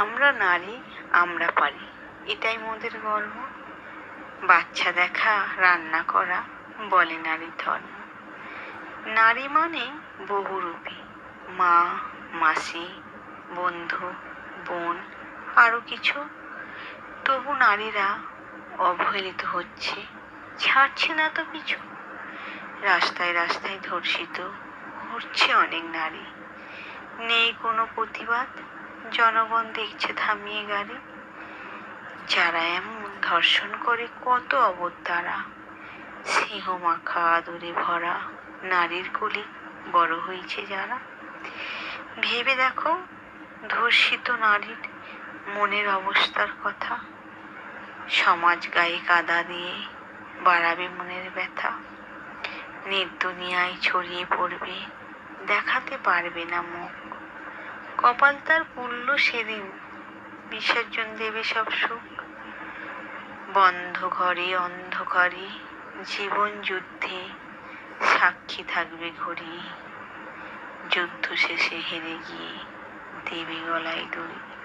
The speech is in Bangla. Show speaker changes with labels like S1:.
S1: আমরা নারী, আমরা পারি এটাই মোদের গর্ব। বাচ্চা দেখা, রান্না করা, বলে নারীর ধর্ম। নারী মানে বহুরূপী মা, মাসি, বন্ধু, বোন আরও কিছু। তবু নারীরা অবহেলিত হচ্ছে, ছাড়ছে না তো কিছু। রাস্তায় রাস্তায় ধর্ষিত হচ্ছে অনেক নারী। নেই কোনো প্রতিবাদ জনগণ দেখছে থামিয়ে গাড়ি। যারা এমন ধর্ষণ করে, কত অবধ তারা। সিংহ মাখা, আদরে ভরা, নারীর কোলে, বড় হয়েছে যারা। ভেবে দেখো, ধর্ষিত নারীর মনের অবস্থার কথা। সমাজ গায়ে কাদা দিয়ে বাড়াবে মনের ব্যথা। নির্দুনিয়ায় ছড়িয়ে পড়বে, দেখাতে পারবে না মুখ। কপাল তার পুল্ল সেদিন। বিসর্জন দেবে সব সুখ। বন্ধ ঘরে অন্ধকারে জীবন যুদ্ধে সাক্ষী থাকবে ঘড়ি। যুদ্ধ শেষে হেরে গিয়ে দেবে গলায় দড়ি।